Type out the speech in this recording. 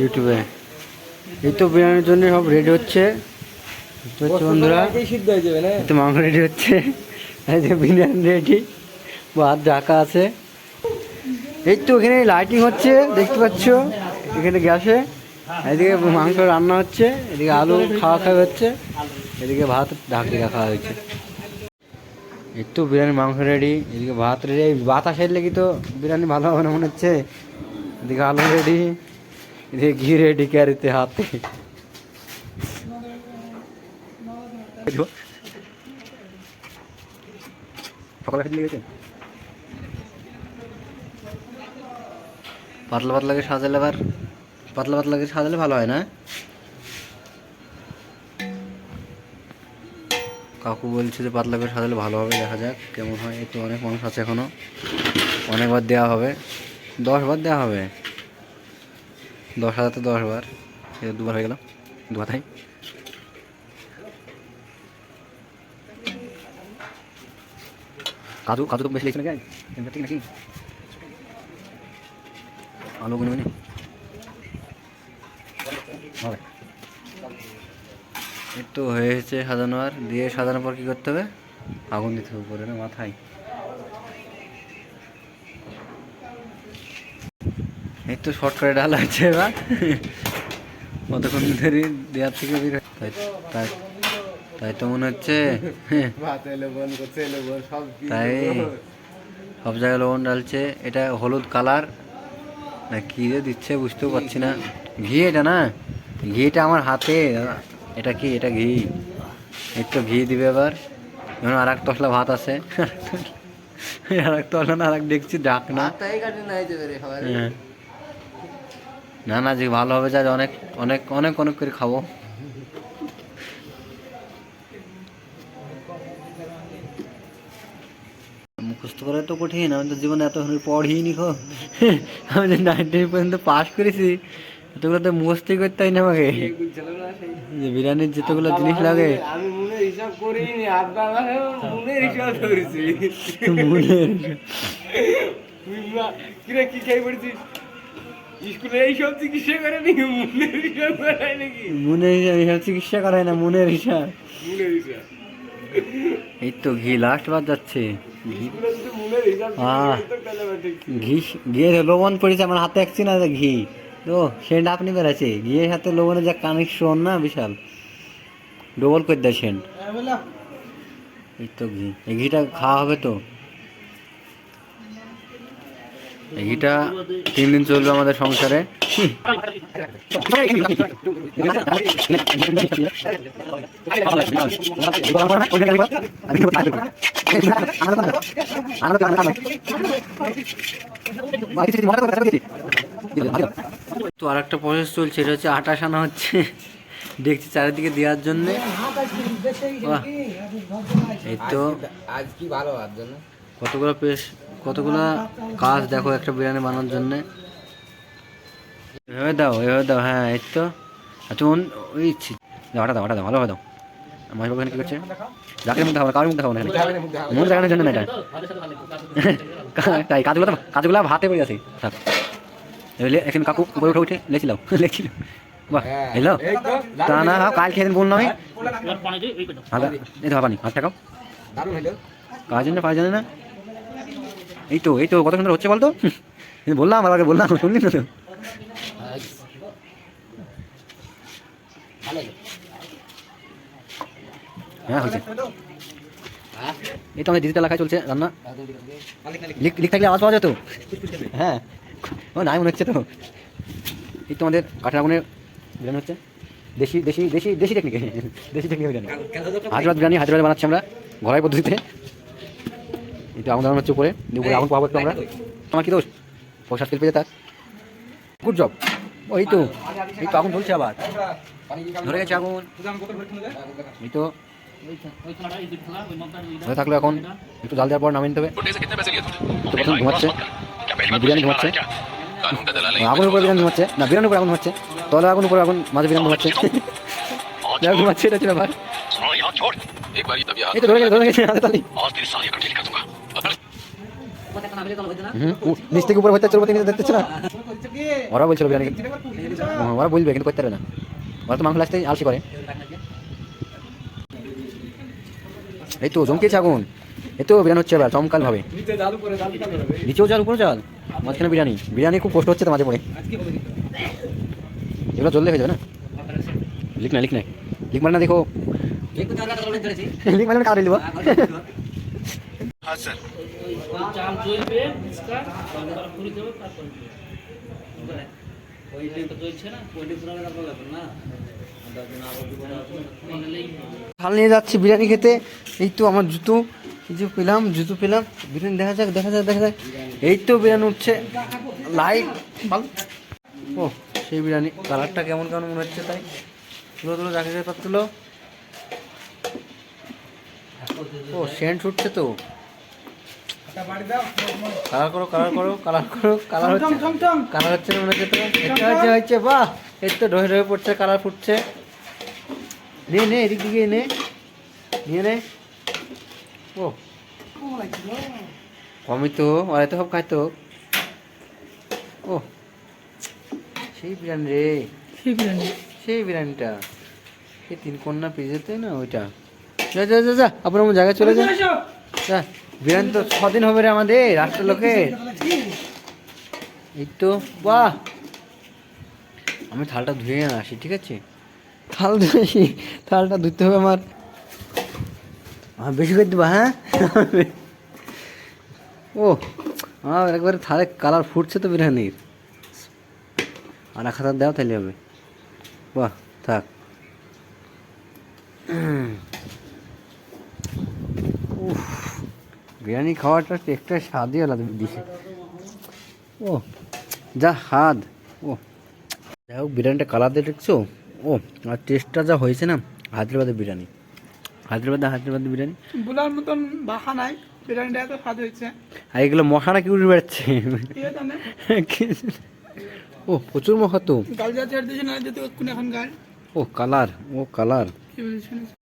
ইউটিউবে। এই তো বিরিয়ানির জন্য সব রেডি হচ্ছে। বন্ধুরা তো মাংস রেডি হচ্ছে। এই যে বিরিয়ানি রেডি ভাত ঢাকা আছে। এই তো এখানে লাইটিং হচ্ছে দেখতে পাচ্ছ? এখানে গ্যাসে। এদিকে মাংস রান্না হচ্ছে এদিকে আলু খাওয়া খাওয়া হচ্ছে এদিকে ভাত ঢাকি রাখা হয়েছে। এই তো বিরিয়ানি মাংস রেডি এদিকে ভাত রেডি ভাত আসার লেগে তো বিরিয়ানি ভালো হবে না মনে হচ্ছে? এদিকে আলু রেডি এদিকে ঘি রেডি ক্যারিতে হাতে। সকালে খেতে লেগেছে? পাতলা পাতলা করে সাজালে আবার পাতলা পাতলা করে সাজালে ভালো হয় না? কাকু বলছে যে পাতলা করে সাজালে ভালো হবে দেখা যাক কেমন হয়। এই তো অনেক মানুষ আছে এখনও। অনেকবার দেওয়া হবে। দশ বার দেওয়া হবে। দশ হাজার তো দশ বার। দুবার হয়ে গেল। দু হাতাই কাজু কাজু তো বেশি লেগেছে নাকি? ঠিক নাকি? আলু গুনে এই তো হয়েছে সাজানো আর দিয়ে সাজানোর পর কী করতে হবে? আগুন দিতে হবে উপরে না মাথায়। এই তো শর্টকাটে ডাল আছে এবার। কতক্ষণ ধরে দেওয়ার থেকে বের তাই তাই তাই তো মনে হচ্ছে। তাই সব জায়গায় লবণ ডালছে এটা হলুদ কালার। না কি দিচ্ছে বুঝতেও পারছি না। ঘি এটা না? ঘিটা আমার হাতে এটা কি? এটা ঘি। একটু ঘি দিবে এবার। যেমন আর এক তসলা ভাত আছে। আর এক তসলা না আর এক দেখছি ডাক না তাই কাটে নাই যাবে রে খাবার হ্যাঁ। না না যে ভালো হবে যা অনেক অনেক অনেক অনেক করে খাব। মুখস্থ করা তো কঠিন আমি তো জীবনে এত পড়িনি খো আমি যে নাইনটিন পর্যন্ত পাস করেছি। এতগুলো তো মুখস্থই করতে হয় না আমাকে। যে বিরিয়ানির যেতগুলো জিনিস লাগে। মনের স্কুলে চিকিৎসা করে নাকি? মনের হিসাব করায় নাকি? মনের হিসাব হিসাব চিকিৎসা করায় না মনের হিসাব। মনের হিসাব। এই তো ঘি লাস্ট বার যাচ্ছে। ঘি লবণ পড়েছে আমার হাতে একছি না যে ঘি। তো সেন্ট আপনি বেড়াচ্ছে ঘিয়ের সাথে লবণের যা কানেকশন না বিশাল। ডবল করে দেয় সেন্ট। এই তো ঘি। এই ঘিটা খাওয়া হবে তো। ঘিটা তিন দিন চলবে আমাদের সংসারে। তো আর একটা প্রসেস চলছে এটা হচ্ছে আটা সানা হচ্ছে। দেখছি চারিদিকে দেওয়ার জন্যে। এই তো। আজ কি ভালো কতগুলো পেশ কতগুলো কাজ দেখো একটা বিরিয়ানি বানানোর জন্য। এভাবে দাও এভাবে দাও হ্যাঁ এই তো। আচ্ছা ওই ইচ্ছি দাও আটা দাও ভালোভাবে দাও আমার বাবা কি করছে? যাকে মুখ দেখাবো না কারোর মুখ দেখাবো না মুখ দেখানোর জন্য না এটা? তাই কাজগুলো তো কাজগুলো ভাতে পড়ে আছে থাক। এখানে কাকু উপরে উঠে উঠে বাহ হ্যাঁ। এলো। তা না হাও কাল খেয়ে দিন বললাম আমি এই তো পানি হাত টাকাও দারুণ কাজ জন্য পাওয়া না? এই তো এই তো কত সুন্দর হচ্ছে বলতো? বললাম আর আগে বললাম, শুনলি না তো? হ্যাঁ হয়েছে। এই তো আমাদের ডিজিটাল লেখায় চলছে রান্না। লিখ থাকলে আওয়াজ পাওয়া যেত? হ্যাঁ। ও, নাই মনে হচ্ছে তো। এই তো আমাদের কাঠের আগুনের বিরিয়ানি হচ্ছে। দেশি দেশি দেশি দেশি টেকনিকে দেশি টেকনিক বিরিয়ানি হায়দ্রাবাদ বিরিয়ানি হায়দ্রাবাদে বানাচ্ছি আমরা ঘরের পদ্ধতিতে। এটা হচ্ছে উপরে উপরে আগুন পাবো একটু আমরা কি দোষ? পয়সা তেল পেয়ে তার গুড জব ওই তো এই তো আগুন ধরছে আবার। ধরে গেছে আগুন। তো। ধরে থাকল এখন। একটু জাল দেওয়ার পর নামিয়ে নিতে হবে। ঘুমাচ্ছে। মানে বিরিয়ানি ঘুমাচ্ছে। আগুন উপরে বিরিয়ানি ঘুমাচ্ছে। না বিরিয়ানি উপরে আগুন হচ্ছে তলা আগুন উপরে আগুন মাঝে বিরিয়ানি ঘুমাচ্ছে। ঘুমাচ্ছে এটা ছিল এই তো ধরে গেছে ধরে গেছে। তালি। নিচ থেকে উপরে চলবো তিনি দেখতেছ না? ওরা বলছিল বিরিয়ানি ওরা বলবে কিন্তু করতে না। ওরা তো মাংস আসতে আলসি করে। এই তো জমকেছে আগুন এই তো বিরিয়ানি হচ্ছে এবার চমকাল ভাবে। নিচেও চাল উপরে চাল মাঝখানে বিরিয়ানি। বিরিয়ানি খুব কষ্ট হচ্ছে তো মাঝে পড়ে এগুলো চললে হয়ে যাবে না? লিখ না লিখ না। লিখ মানে না দেখো। লিখ মানে কার ব্যাপার না হাল নিয়ে যাচ্ছি, বিরিয়ানি খেতে। এই তো আমার জুতো। যে পেলাম, জুতো পেলাম। বিরিয়ানি দেখা যাক দেখা যাক দেখা যাক। এই তো বিরিয়ানি উঠছে। লাইট ও, সেই বিরিয়ানি। কালারটা কেমন কেমন মনে হচ্ছে তাই? তুলো তুলো, যাকে যাকে তুলো ও, সেন্ট উঠছে তো। কালার করো কালার করো কালার করো কালার হচ্ছে। কালার হচ্ছে না মনে হচ্ছে তো এটা হচ্ছে হচ্ছে বাহ! এই তো পড়ছে কালার ফুটছে। নে নে এদিক দিকে নে। নিয়ে নে। ও। কমই তো ওরা তো সব খাইতো। ও। সেই বিরিয়ানি রে। সেই বিরিয়ানি। সেই বিরিয়ানিটা। সেই তিন কন্যা পেজেতে না ওইটা। যা যা যা যা আপনার জায়গায় চলে যা। যা। বিরিয়ানি তো ছদিন হবে রে আমাদের রাষ্ট্র লোকের এই তো, বাহ। আমি থালটা ধুয়ে না আসি, ঠিক আছে? থাল ধুয়ে আসি, থালটা ধুতে হবে আমার। আমার বেশি করে দেবা হ্যাঁ? ও, আমার একবারে থালে কালার ফুটছে তো বিরিয়ানির। আর এক হাজার দাও তাহলে হবে। বাহ, থাক। বিরিয়ানি খাওয়াটা একটা স্বাদই আলাদা দিছে ও যা হাত ও যাই হোক বিরিয়ানিটা কালার দিয়ে দেখছ? ও আর টেস্টটা যা হয়েছে না হায়দ্রাবাদের বিরিয়ানি। হায়দ্রাবাদে হায়দ্রাবাদের বিরিয়ানি? বুলার মতন বাহা নাই বিরিয়ানিটা এত স্বাদ হয়েছে। আর এগুলো মশাটা কি উঠে বেড়াচ্ছে? ও প্রচুর মশা তো। গাল যা ছেড়ে দিয়েছে না যেতে এখন গাল ও কালার ও কালার